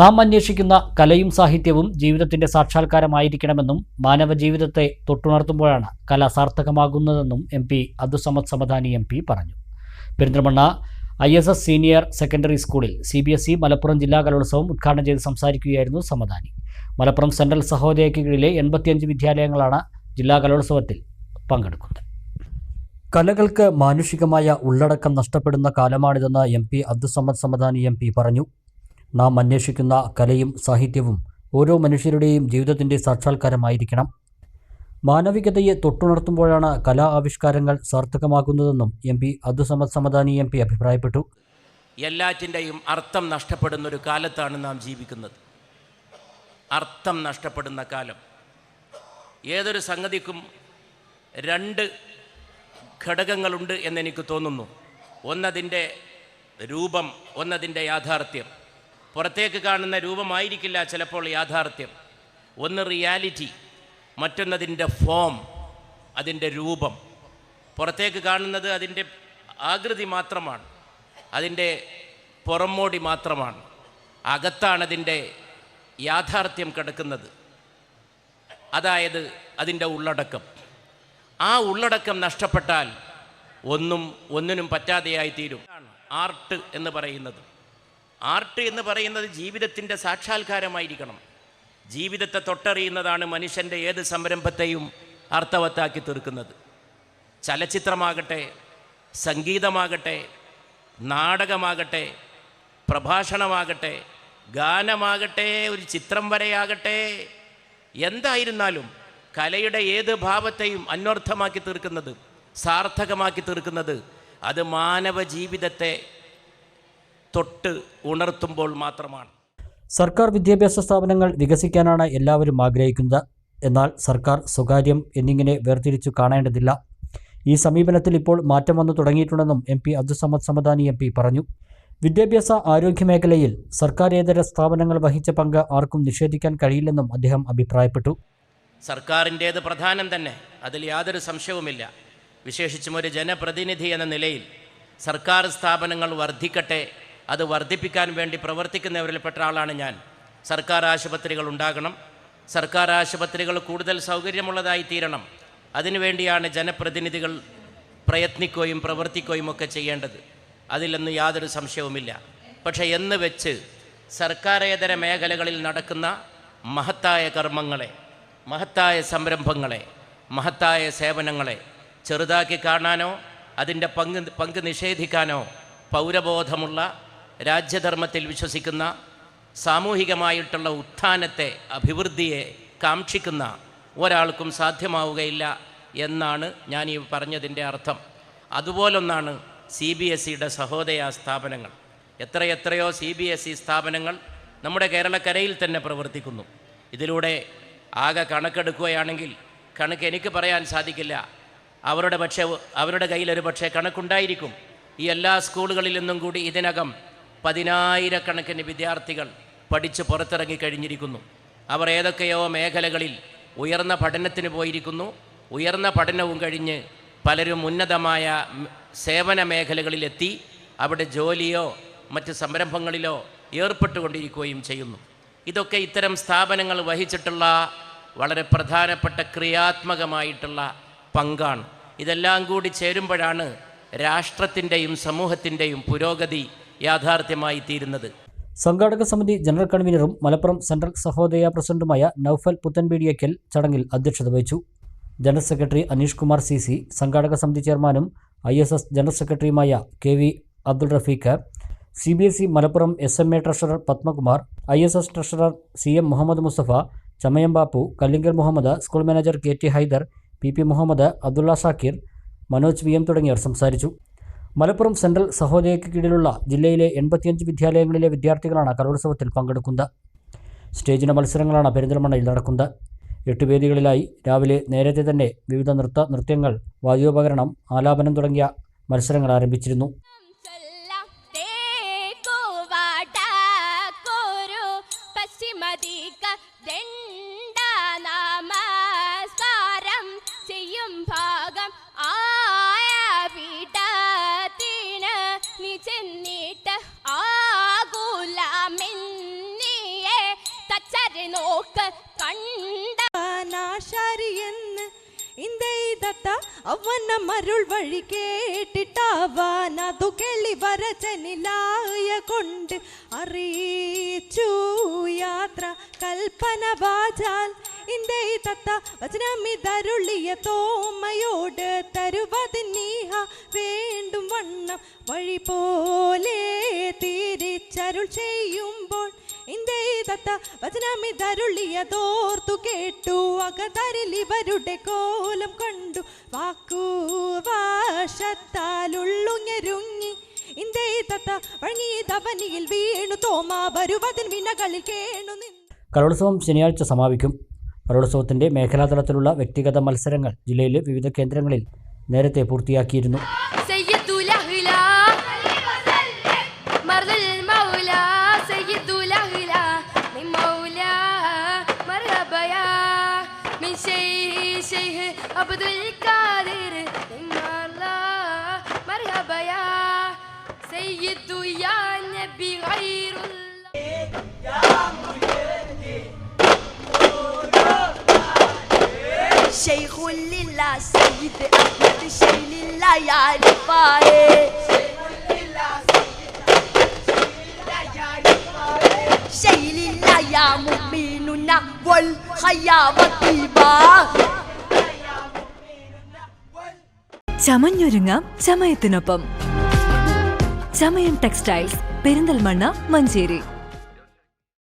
നാം അന്വേഷിക്കുന്ന കലയും സാഹിത്യവും ജീവിതത്തിന്റെ സാക്ഷാത്കാരമായിരിക്കണമെന്നും മാനവ ജീവിതത്തെ തൊട്ടുണർത്തുമ്പോഴാണ് കല സാർത്ഥകമാകുന്നതെന്നും M P Abdussamad Samadani M P പറഞ്ഞു. Perinthalmanna I S S senior secondary സ്കൂളിൽ C B S E Malappuram ജില്ലാ കലോത്സവം ഉദ്ഘാടനം ചെയ്ത് സംസാരിക്കുകയായിരുന്നു സമദാനി. മലപ്പുറം സെൻട്രൽ സഹോദയയ്ക്ക് കീഴിലെ എൺപത്തിയഞ്ച് വിദ്യാലയങ്ങളാണ് ജില്ലാ കലോത്സവത്തിൽ പങ്കെടുക്കുന്നത്. കലകൾക്ക് മാനുഷികമായ ഉള്ളടക്കം നഷ്ടപ്പെടുന്ന കാലമാണിതെന്ന് M P Abdussamad Samadani M P പറഞ്ഞു. നാം അന്വേഷിക്കുന്ന കലയും സാഹിത്യവും ഓരോ മനുഷ്യരുടെയും ജീവിതത്തിന്റെ സാക്ഷാത്കാരമായിരിക്കണം. മാനവികതയെ തൊട്ടുണർത്തുമ്പോഴാണ് കലാ ആവിഷ്കാരങ്ങൾ സാർത്ഥകമാകുന്നതെന്നും M P Abdussamad Samadani M P അഭിപ്രായപ്പെട്ടു. എല്ലാറ്റിന്റെയും അർത്ഥം നഷ്ടപ്പെടുന്ന ഒരു കാലത്താണ് നാം ജീവിക്കുന്നത്. അർത്ഥം നഷ്ടപ്പെടുന്ന കാലം. ഏതൊരു സംഗതിക്കും രണ്ട് ഘടകങ്ങളുണ്ട് എന്നെനിക്ക് തോന്നുന്നു. ഒന്നതിന്റെ രൂപം ഒന്നതിന്റെ യാഥാർത്ഥ്യം. പുറത്തേക്ക് കാണുന്ന രൂപമായിരിക്കില്ല ചിലപ്പോൾ യാഥാർത്ഥ്യം. ഒന്ന് റിയാലിറ്റി മറ്റൊന്നതിന്റെ ഫോം അതിന്റെ രൂപം. പുറത്തേക്ക് കാണുന്നത് അതിന്റെ ആകൃതി മാത്രമാണ് അതിന്റെ പുറമോടി മാത്രമാണ്. അകത്താണതിന്റെ യാഥാർത്ഥ്യം കിടക്കുന്നത്. അതായത് അതിന്റെ ഉള്ളടക്കം. ആ ഉള്ളടക്കം നഷ്ടപ്പെട്ടാൽ ഒന്നും ഒന്നിനും പറ്റാതെയായി തീരും ആർട്ട് എന്ന് പറയുന്നത്. ആർട്ട് എന്ന് പറയുന്നത് ജീവിതത്തിന്റെ സാക്ഷാത്കാരമായിരിക്കണം. ജീവിതത്തെ തൊട്ടറിയുന്നതാണ് മനുഷ്യന്റെ ഏത് സംരംഭത്തെയും അർത്ഥവത്താക്കി തീർക്കുന്നത്. ചലച്ചിത്രമാകട്ടെ സംഗീതമാകട്ടെ നാടകമാകട്ടെ പ്രഭാഷണമാകട്ടെ ഗാനമാകട്ടെ ഒരു ചിത്രം വരെയാകട്ടെ എന്തായിരുന്നാലും കലയുടെ ഏത് ഭാവത്തെയും അന്വർത്ഥമാക്കി തീർക്കുന്നത് സാർത്ഥകമാക്കി തീർക്കുന്നത് അത് മാനവ ജീവിതത്തെ തൊട്ട് ഉണർത്തുമ്പോൾ മാത്രമാണ്. സർക്കാർ വിദ്യാഭ്യാസ സ്ഥാപനങ്ങൾ വികസിക്കാനാണ് എല്ലാവരും ആഗ്രഹിക്കുന്നത്. എന്നാൽ സർക്കാർ സ്വകാര്യം എന്നിങ്ങനെ വേർതിരിച്ചു കാണേണ്ടതില്ല. ഈ സമീപനത്തിൽ ഇപ്പോൾ മാറ്റം വന്നു തുടങ്ങിയിട്ടുണ്ടെന്നും M P Abdussamad Samadani M P പറഞ്ഞു. വിദ്യാഭ്യാസ ആരോഗ്യ മേഖലയിൽ സർക്കാരേതര സ്ഥാപനങ്ങൾ വഹിച്ച പങ്ക് ആർക്കും നിഷേധിക്കാൻ കഴിയില്ലെന്നും അദ്ദേഹം അഭിപ്രായപ്പെട്ടു. സർക്കാരിന്റേത് പ്രധാനം തന്നെ. അതിൽ യാതൊരു സംശയവുമില്ല. വിശേഷിച്ചും ഒരു ജനപ്രതിനിധി എന്ന നിലയിൽ സർക്കാർ സ്ഥാപനങ്ങൾ വർദ്ധിക്കട്ടെ അത് വർദ്ധിപ്പിക്കാൻ വേണ്ടി പ്രവർത്തിക്കുന്നവരിൽപ്പെട്ട ആളാണ് ഞാൻ. സർക്കാർ ആശുപത്രികൾ ഉണ്ടാകണം. സർക്കാർ ആശുപത്രികൾ കൂടുതൽ സൗകര്യമുള്ളതായി തീരണം. അതിനുവേണ്ടിയാണ് ജനപ്രതിനിധികൾ പ്രയത്നിക്കുകയും പ്രവർത്തിക്കുകയും ഒക്കെ ചെയ്യേണ്ടത്. അതിലൊന്നും യാതൊരു സംശയവുമില്ല. പക്ഷേ എന്ന് വെച്ച് സർക്കാരേതര മേഖലകളിൽ നടക്കുന്ന മഹത്തായ കർമ്മങ്ങളെ മഹത്തായ സംരംഭങ്ങളെ മഹത്തായ സേവനങ്ങളെ ചെറുതാക്കി കാണാനോ അതിന്റെ പങ്ക് പങ്ക് നിഷേധിക്കാനോ പൗരബോധമുള്ള രാജ്യധർമ്മത്തിൽ വിശ്വസിക്കുന്ന സാമൂഹികമായിട്ടുള്ള ഉത്ഥാനത്തെ അഭിവൃദ്ധിയെ കാക്ഷിക്കുന്ന ഒരാൾക്കും സാധ്യമാവുകയില്ല എന്നാണ് ഞാൻ ഈ പറഞ്ഞതിന്റെ അർത്ഥം. അതുപോലൊന്നാണ് സി ബി എസ് സിയുടെ സഹോദയ സ്ഥാപനങ്ങൾ. എത്രയെത്രയോ സി ബി എസ് ഇ സ്ഥാപനങ്ങൾ നമ്മുടെ കേരളക്കരയിൽ തന്നെ പ്രവർത്തിക്കുന്നു. ഇതിലൂടെ ആകെ കണക്കെടുക്കുകയാണെങ്കിൽ കണക്ക് എനിക്ക് പറയാൻ സാധിക്കില്ല. അവരുടെ പക്ഷേ അവരുടെ കയ്യിലൊരു പക്ഷേ കണക്കുണ്ടായിരിക്കും. ഈ എല്ലാ സ്കൂളുകളിൽ നിന്നും കൂടി ഇതിനകം പതിനായിരക്കണക്കിന് വിദ്യാർത്ഥികൾ പഠിച്ച് പുറത്തിറങ്ങി കഴിഞ്ഞിരിക്കുന്നു. അവർ ഏതൊക്കെയോ മേഖലകളിൽ ഉയർന്ന പഠനത്തിന് പോയിരിക്കുന്നു. ഉയർന്ന പഠനവും കഴിഞ്ഞ് പലരും ഉന്നതമായ സേവന മേഖലകളിലെത്തി. അവിടെ ജോലിയോ മറ്റ് സംരംഭങ്ങളിലോ ഏർപ്പെട്ടുകൊണ്ടിരിക്കുകയും ചെയ്യുന്നു. ഇതൊക്കെ ഇത്തരം സ്ഥാപനങ്ങൾ വഹിച്ചിട്ടുള്ള വളരെ പ്രധാനപ്പെട്ട ക്രിയാത്മകമായിട്ടുള്ള പങ്കാണ്. ഇതെല്ലാം കൂടി ചേരുമ്പോഴാണ് രാഷ്ട്രത്തിന്റെയും സമൂഹത്തിന്റെയും പുരോഗതി യാഥാർത്ഥ്യമായി തീരുന്നത്. സംഘാടക സമിതി ജനറൽ കൺവീനറും മലപ്പുറം സെൻട്രൽ സഹോദയ പ്രസിഡന്റുമായ നൌഫൽ പുത്തൻപീടിയക്കൽ ചടങ്ങിൽ അധ്യക്ഷത വഹിച്ചു. General secretary Aneesh Kumar C C സംഘാടക സമിതി ചെയർമാനും ഐ എസ് എസ് ജനറൽ സെക്രട്ടറിയുമായ K V Abdul Rafeeq C B S E Malappuram S M A treasurer Padmakumar I S S treasurer C M Muhammad Mustafa Chamayam Bappu Kallingal Muhammad school manager K T Haider P P Muhammad Abdulla Shakir Manoj V M തുടങ്ങിയവർ സംസാരിച്ചു. Malappuram central സഹോദയയ്ക്ക് കീഴിലുള്ള ജില്ലയിലെ എൺപത്തിയഞ്ച് വിദ്യാലയങ്ങളിലെ വിദ്യാർത്ഥികളാണ് കലോത്സവത്തിൽ പങ്കെടുക്കുന്നത്. സ്റ്റേജിന മത്സരങ്ങളാണ് പെരിന്തൽമണ്ണയിൽ നടക്കുന്നത്. എട്ട് വേദികളിലായി രാവിലെ നേരത്തെ തന്നെ വിവിധ നൃത്ത നൃത്യങ്ങൾ വാദ്യോപകരണം ആലാപനം തുടങ്ങിയ മത്സരങ്ങൾ ആരംഭിച്ചിരുന്നു. നാശാരിയെന്ന് ഇന്ത്യതത്ത അവന മരുൾ വഴി കേട്ടിട്ടാവാൻ അതു കേളി വരചനിലായ കൊണ്ട് അറിയിച്ചു യാത്ര കൽപ്പന വാചാൽ ഇന്ത്യതത്ത വചനമിതരുളിയ തോമയോട് തരുവതിനീഹ വേണ്ടും വണ്ണം വഴി പോലെ തിരിച്ചരുൾ ചെയ്യുമ്പോൾ ഇന്ത്യതത്ത വചനമിതരുളിയതോർത്തു കേട്ടു. അകതരിലിവരുടെ കോലം കണ്ടു. വാക്കു വാശത്താലുള്ളുഞ്ഞരുങ്ങി. ഇന്ത്യതത്ത വഴങ്ങിയതവനിയിൽ വീണു. തോമ വരുവതിൻ വിനകളിൽ കേണു കലോത്സവം ശനിയാഴ്ച സമാപിക്കും. കലോത്സവത്തിന്റെ മേഖലാതലത്തിലുള്ള വ്യക്തിഗത മത്സരങ്ങൾ ജില്ലയിലെ വിവിധ കേന്ദ്രങ്ങളിൽ നേരത്തെ പൂർത്തിയാക്കിയിരുന്നു. شيخ لله سيد أحمد شيء لله يعرفه شيء لله يا مؤمننا والخيام طيبة ചമഞ്ഞൊരുങ്ങാം ചമയത്തിനൊപ്പം ചമയം ടെക്സ്റ്റൈൽസ് പെരിന്തൽമണ്ണ മഞ്ചേരി